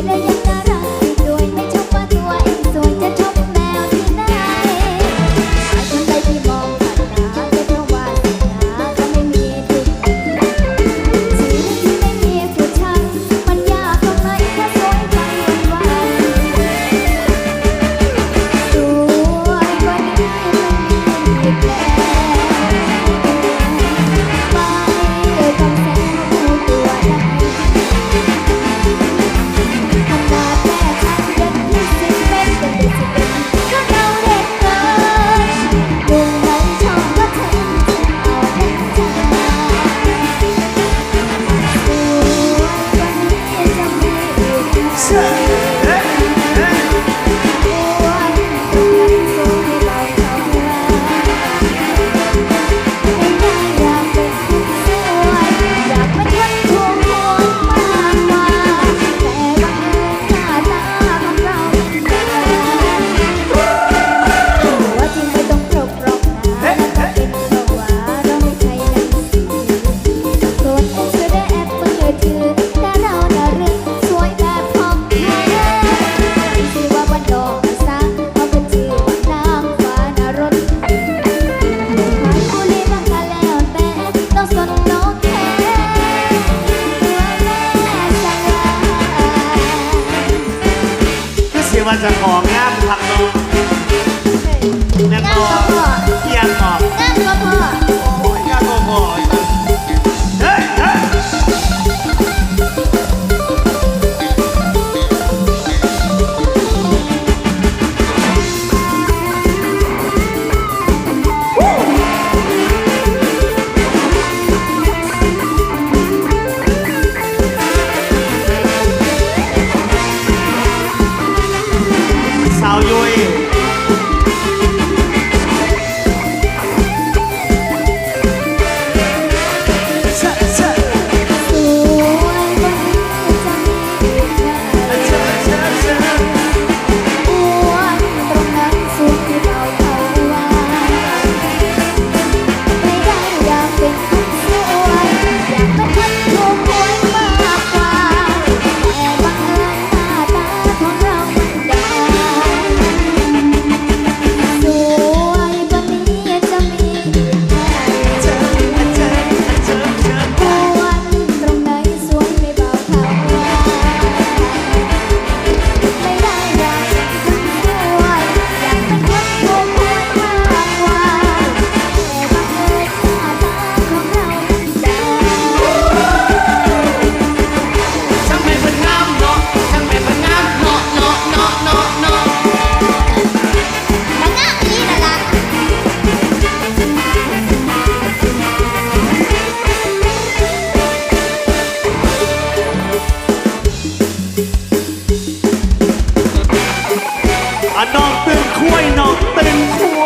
Thank you. ว่าจะของงาผักโลแม่ตัว นองตึงคุ้ยนองตึงคุ้ย